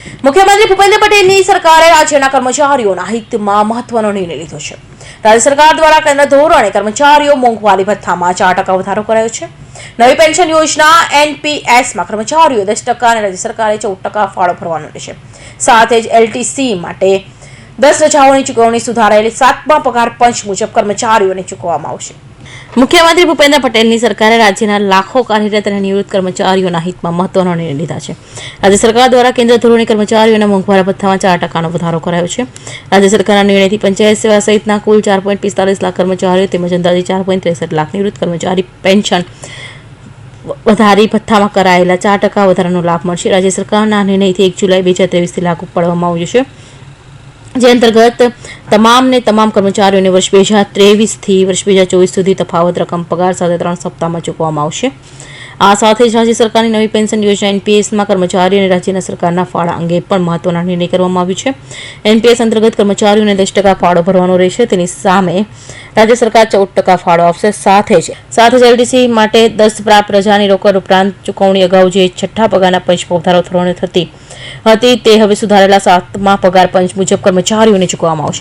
મુખ્યમંત્રી ભૂપેન્દ્ર પટેલની સરકારે રાજ્યના કર્મચારીઓના હિતમાં મહત્વનો નિર્ણય લીધો છે. રાજ્ય સરકાર દ્વારા કેન્દ્ર ધોરણે કર્મચારીઓ મોંઘવારી ભથ્થામાં ચાર ટકા વધારો કરાયો છે. નવી પેન્શન યોજના એનપીએસમાં કર્મચારીઓ દસ ટકા અને રાજ્ય સરકારે ચૌદ ટકા ફાળો ભરવાનો રહેશે. સાથે જ એલટીસી માટે દસ રજાઓની ચૂકવણી સુધારાયેલી સાતમા પગાર પંચ મુજબ કર્મચારીઓને ચૂકવવામાં આવશે. મુખ્યમંત્રી ભૂપેન્દ્ર પટેલની સરકારે રાજ્યના લાખો કાર્યરત અને નિવૃત્ત કર્મચારીઓના હિતમાં મહત્વનો નિર્ણય લીધા છે. રાજ્ય સરકાર દ્વારા કેન્દ્ર ધોરણે કર્મચારીઓના મોંઘવારા ભથ્થામાં ચાર ટકાનો વધારો કરાયો છે. રાજ્ય સરકારના નિર્ણયથી પંચાયત સેવા સહિતના કુલ ચાર પોઈન્ટ પિસ્તાલીસ લાખ કર્મચારીઓ તેમજ અંદાજે ચાર પોઈન્ટ ત્રેસઠ લાખ નિવૃત્ત કર્મચારી પેન્શન વધારી ભથ્થામાં કરાયેલા ચાર ટકા વધારાનો લાભ મળશે. રાજ્ય સરકારના નિર્ણયથી એક જુલાઈ બે હજાર ત્રેવીસથી લાગુ પાડવામાં આવ્યું છે. જે અંતર્ગત તમામને તમામ કર્મચારીઓને વર્ષ બે હજાર ત્રેવીસથી વર્ષ બે હજાર ચોવીસ સુધી તફાવત રકમ પગાર સાથે ત્રણ સપ્તાહમાં ચૂકવવામાં આવશે. આ સાથે જ રાજ્ય સરકારની નવી પેન્શન યોજના એનપીએસમાં કર્મચારીઓ અને રાજ્યના સરકારના ફાળા અંગે પણ મહત્વના નિર્ણય કરવામાં આવ્યું છે. એનપીએસ અંતર્ગત કર્મચારીઓને દસ ટકા ફાળો ભરવાનો રહેશે. તેની સામે રાજ્ય સરકાર ચૌદ ટકા ફાળો આપશે. સાથે જ સાથે જ એલડીસી માટે દસ પ્રાપ્ત રજાની રોકડ ઉપરાંત ચૂકવણી અગાઉ જે છઠ્ઠા પગારના પંચમાં વધારો થવાની થતી હતી, તે હવે સુધારેલા સાતમા પગાર પંચ મુજબ કર્મચારીઓને ચૂકવવામાં આવશે.